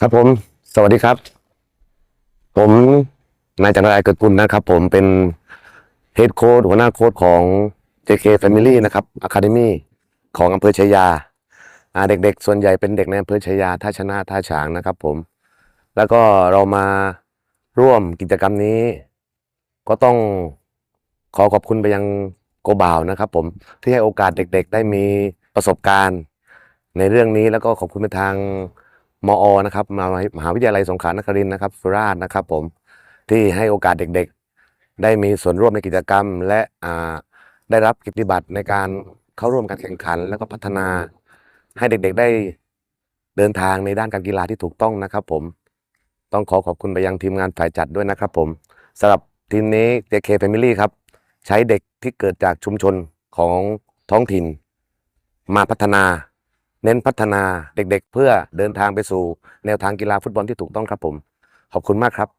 ครับผม สวัสดีครับ ผมนายจันทรายเกิดกุลนะครับ ผมเป็นเฮดโค้ดหัวหน้าโค้ดของ JK Family นะครับ Academy ของอำเภอชายาอ่าเด็กๆ ส่วนใหญ่เป็นเด็กในอำเภอชายาท่าชนะท่าฉางนะครับผม แล้วก็เรามาร่วมกิจกรรมนี้ ก็ต้องขอขอบคุณไปยังโกบ่าวนะครับ ผมที่ให้โอกาสเด็ก ๆ ได้มีประสบการณ์ ในเรื่องนี้แล้วก็ขอบคุณไปทาง มอ นะครับมามหาวิทยาลัยสงขลานครินทร์นะครับ สุราษฎร์นะครับ ผมที่ให้โอกาสเด็กๆ ได้มีส่วนร่วมในกิจกรรม และได้รับกิจบัตรในการเข้าร่วมการแข่งขัน แล้วก็พัฒนาให้เด็กๆได้เดินทางในด้านการกีฬาที่ถูกต้องนะครับ ผมต้องขอขอบคุณไปยังทีมงานฝ่ายจัดด้วยนะครับ ผมสำหรับทีมนี้ JK Family ครับ ใช้เด็กที่เกิดจากชุมชนของท้องถิ่น มาพัฒนา เน้นพัฒนาเด็กๆ เพื่อเดินทางไปสู่แนวทางกีฬาฟุตบอลที่ถูกต้องครับผม ขอบคุณมากครับ